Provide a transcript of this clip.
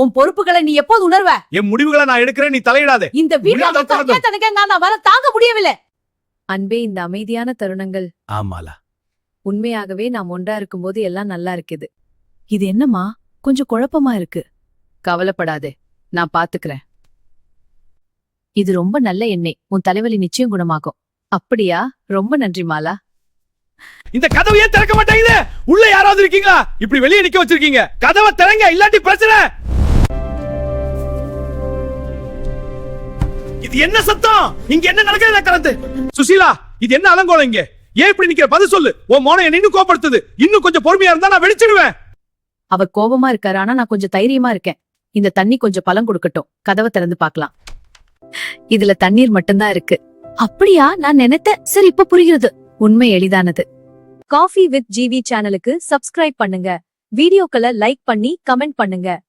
உன் பொறுப்புகளை நீ எப்போது உணர்வ? என் முடிவுகளை நான் எடுக்கிறேன் நீ தலையிடாதே. இந்த. தனக்கு நான் வர தாங்க முடியவில்லை? அன்பே இந்த அமைதியான தருணங்கள். ஆமாலா. உண்மையாகவே நாம் ஒன்றா இருக்கும்போது எல்லாம் நல்லா இருக்குது. இது என்னம்மா? கொஞ்சம் குழப்பமா இருக்கு. கவலைப்படாதே. நான் பாத்துக்கிறேன். இது ரொம்ப நல்ல எண்ணெய் உன் தலைவலி நிச்சயம் குணமாகும். அப்படியா? ரொம்ப நன்றி மாலா. இந்த கதவை ஏன் திறக்க மாட்டேங்குது? உள்ள யாராவது இருக்கீங்களா? இப்படி வெளியே நிக்க வச்சிருக்கீங்க. கதவை திறங்க இல்லாட்டி பிரச்சனை! இது என்ன சத்தம்? இங்க என்ன நடக்குது கரந்து சுசீலா இது என்ன அலங்கோலம் இங்க? ஏன் இப்படி நிக்கிற? பதில் சொல்லு. உன் மோனம் என்ன இன்னும் கோபப்படுத்துது இன்னும் கொஞ்சம் பொறுமையா இருந்தா நான் வெடிச்சிடுவேன். அவர் கோபமா இருக்காரு ஆனா நான் கொஞ்சம் தைரியமா இருக்கேன். இந்த தண்ணி கொஞ்சம் பலம் கொடுக்கட்டும். கதவை திறந்து பார்க்கலாம். இதுல தண்ணீர் மட்டும்தான் இருக்கு. அப்படியா? நான் நினைத்தேன். சரி இப்ப புரிகிறது. உண்மை எளிதானது. காஃபி வித் ஜிவி சேனலுக்கு சப்ஸ்கிரைப் பண்ணுங்க. வீடியோக்களை லைக் பண்ணி கமெண்ட் பண்ணுங்க.